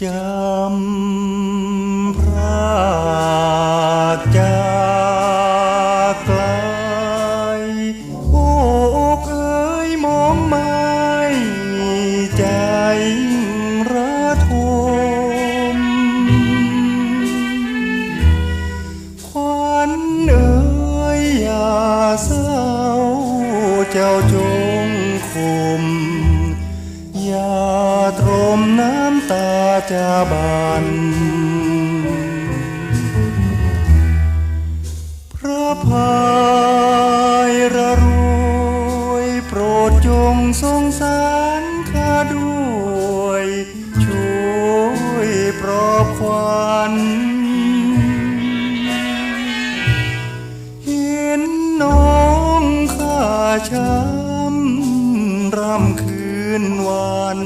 จำพระจากไกลโอ้อกเอ๋ยมองไม่ใจระทมควันเอ๋ยอย่าเศร้าเจ้าจงคุมอย่าตรมน้ำ จาบานพระพายระรวยโปรดจงสงสารข้าด้วย ช่วยปรอบขวัญเห็นน้องข้าช้ำรำคืนวัน